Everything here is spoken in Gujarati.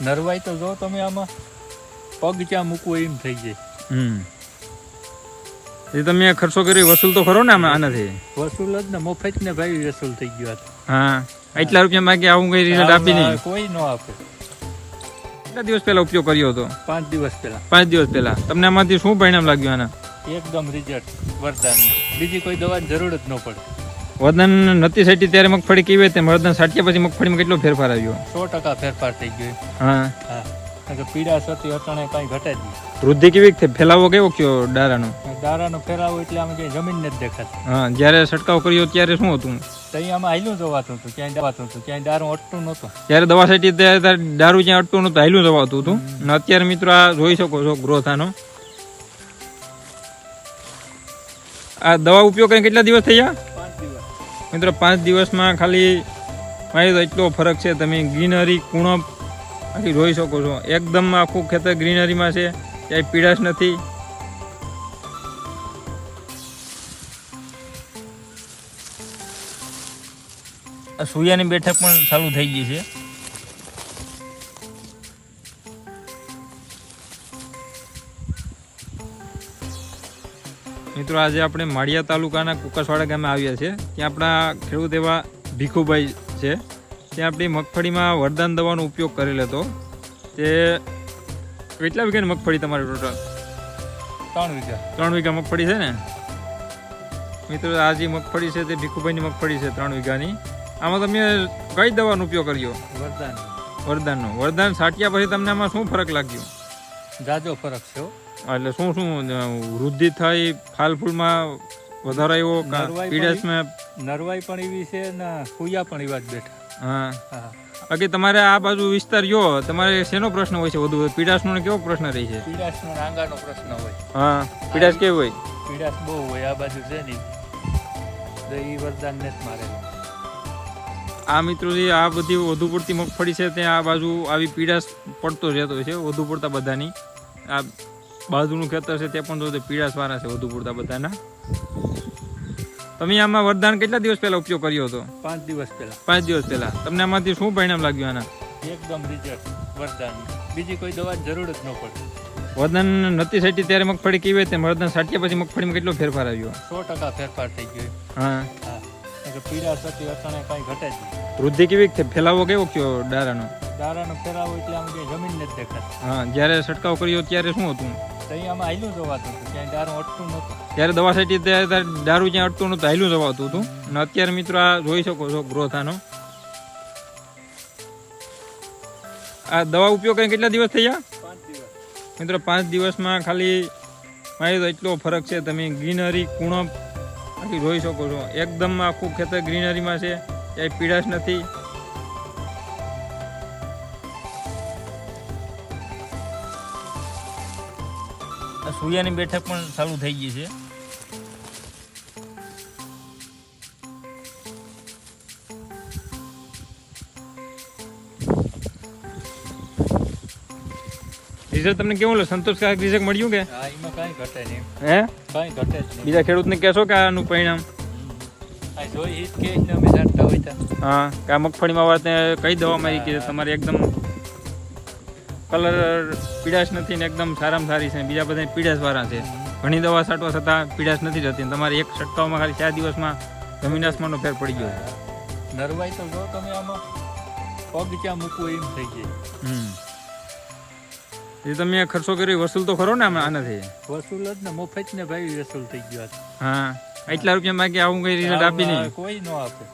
નરવાઈ તો જો તમે આમાં પગ ક્યાં મૂકવું એમ થઈ જાય. હમ. એ તમે ખર્ચો કરી વસૂલ તો ખરો ને આમાં આનાથી? વસૂલ જ ને મફત ને ભાઈ વસૂલ થઈ ગયો હા. એટલા રૂપિયા માંગે આવું કઈ રિઝલ્ટ આપી નહીં? કોઈ ન આપે. કેટલા દિવસ પહેલા ઉપયોગ કર્યો હતો? પાંચ દિવસ પહેલા. પાંચ દિવસ પહેલા. તમને આમાંથી શું પરિણામ લાગ્યું આના? એકદમ રિઝલ્ટ વરદાન. બીજી કોઈ દવાની જરૂર જ ન પડે. વદન નથી સાટી ત્યારે મગફળી કેવી હતી? વદન સાટ્યા પછી મગફળીમાં કેટલો ફેરફાર આવ્યો? સો ટકા ફેરફાર થઈ ગયો. હા. હા. પીડા સતી અટાણે કાંઈ ઘટે જ નહીં. વૃદ્ધિ કેવી થઈ? ફેલાવો કેવો કયો ડારાનો દારાનો ફેરાવો એટલે આમ કે જમીન નથી દેખાતી. હા જ્યારે છંટકાવ કર્યો ત્યારે શું હતું? ત્યાં આમાં હાયલું જવાતું હતું ક્યાંય દવાતું હતું ક્યાંય દારૂ અટતું નહોતું. જ્યારે દવા સાટી ત્યારે ત્યારે દારૂ જ્યાં અટતું નહોતું હાયલું જવાતું હતું. અને અત્યારે મિત્રો આ જોઈ શકો છો ગ્રોથ આનો આ દવા ઉપયોગ કરીને કેટલા દિવસ થયા? પાંચ દિવસ મિત્રો, પાંચ દિવસમાં ખાલી મારી તો એટલો ફરક છે, તમે ગ્રીનરી, કુણપ આખી જોઈ શકો છો. એકદમ આખું ખેતર ગ્રીનરીમાં છે, ક્યાંય પીડાશ નથી. સૂર્યાની બેઠક પણ ચાલુ થઈ ગઈ છે. મિત્રો આજે આપણે માળિયા તાલુકાના કુકસવાડા ગામે આવ્યા છે ત્યાં આપણા ખેડૂત એવા ભીખુભાઈ છે. ત્યાં આપણી મગફળીમાં વરદાન દવાનો ઉપયોગ કરેલો હતો. તે કેટલા વીઘાની મગફળી તમારે ટોટલ ત્રણ વીઘા. ત્રણ વીઘા મગફળી છે ને? મિત્રો આ જે મગફળી છે તે ભીખુભાઈની મગફળી છે ત્રણ વીઘાની. આમાં તમે કઈ દવાનો ઉપયોગ કર્યો? વરદાન વરદાનનો. વરદાન છાંટ્યા પછી તમને આમાં શું ફરક લાગ્યો? જાજો ફરક છે. એટલે શું શું વૃદ્ધિ થઈ ફાલ ફૂલમાં વધારો આવ્યો કા નરવાઈ પણ એવી છે ને ફૂયા પણ એવા જ બેઠા. હા. હા. બાકી તમારે આ બાજુ વિસ્તાર જો તમારે શેનો પ્રશ્ન હોય છે વધુ? પીડાશનો ને કેવો પ્રશ્ન રહે છે? પીડાશનો ને આંગાનો પ્રશ્ન હોય. હા. પીડાશ કેવો હોય? પીડાસ બહુ હોય આ બાજુ છે નહીં. તો વરદાન ને મારે. આ મિત્રો જે આ બધી વધુ પડતી મગફળી છે ત્યાં આ બાજુ આવી પીડાશ પડતો રહેતો છે વધુ પડતા બધાની. આ બાજુનું ખેતર છે તે પણ જો તો પીડાશ વાળા છે વધુ પડતા બધાના. તમે આમાં વરદાન કેટલા દિવસ પહેલા ઉપયોગ કર્યો હતો? પાંચ દિવસ પહેલા. પાંચ દિવસ પહેલા. તમને આમાંથી શું પરિણામ લાગ્યું આના? એકદમ રિઝલ્ટ વરદાન. બીજી કોઈ દવા જરૂર જ ન પડે વરદાન નથી સાટી ત્યારે મગફળી કેવી રીતે વરદાન સાટ્યા પછી મગફળીમાં કેટલો ફેરફાર આવ્યો? સો ટકા ફેરફાર થઈ ગયો. હા. પીડા સતી અટાણે કાંઈ ઘટે જ વૃદ્ધિ કેવી? ફેલાવો કેવો કયો ડારાનો દારાનો ફેરાવો એટલે આમ જમીન નથી દેખાતી. હા જ્યારે છંટકાવ કર્યો ત્યારે શું હતું? આમાં હાયલું જવાતું હતું. ક્યાંય દારૂ અટતું નહોતું. ત્યારે દવા છાંટી ત્યારે દારૂ જ્યાં અટતું નતું હાયલું જવાતું હતું. અને અત્યારે મિત્રો આ જોઈ શકો છો ગ્રોથ આનો આ દવા ઉપયોગ કરીને કેટલા દિવસ થયા? મિત્રો પાંચ દિવસમાં ખાલી મારી તો એટલો ફરક છે તમે ગ્રીનરી કુણપ આખી જોઈ શકો છો. એકદમ આખું ખેતર ગ્રીનરીમાં છે ક્યાંય પીડાશ નથી. સૂર્યાની બેઠક પણ ચાલુ થઈ ગઈ છે. રિઝલ્ટ તમને કેવું લો? સંતોષકારક રિઝલ્ટ મળ્યું કે? હા એમાં કાંઈ ઘટે નહીં. હે? કાંઈ ઘટે નહીં. બીજા ખેડૂતને કહેશો કે આનું પરિણામ? હા કે મગફળીમાં વાત કઈ દવા મારી કે તમારે એકદમ કલર પીડાશ નથી ને એકદમ સારામાં સારી છે. બીજા બધા પીડાશ વાળા છે. ઘણી દવા છાંટવા છતાં પીડાશ નથી જતી તમારે એક છંટકાવમાં ખાલી ચાર દિવસમાં જમીન આસમાનનો ફેર પડી ગયો છે. નરવાઈ તો જો તમે આમાં પગ ક્યાં મૂકવો એમ થઈ ગઈ હમ. એ તમે ખર્ચો કર્યો વસૂલ તો ખરો ને આમાં આનાથી? વસૂલ જ ને મફત ને ભાઈ વસૂલ થઈ ગયો હા. એટલા રૂપિયા માંગે આવું કઈ રિઝલ્ટ આપી નહીં. કોઈ ન આપે.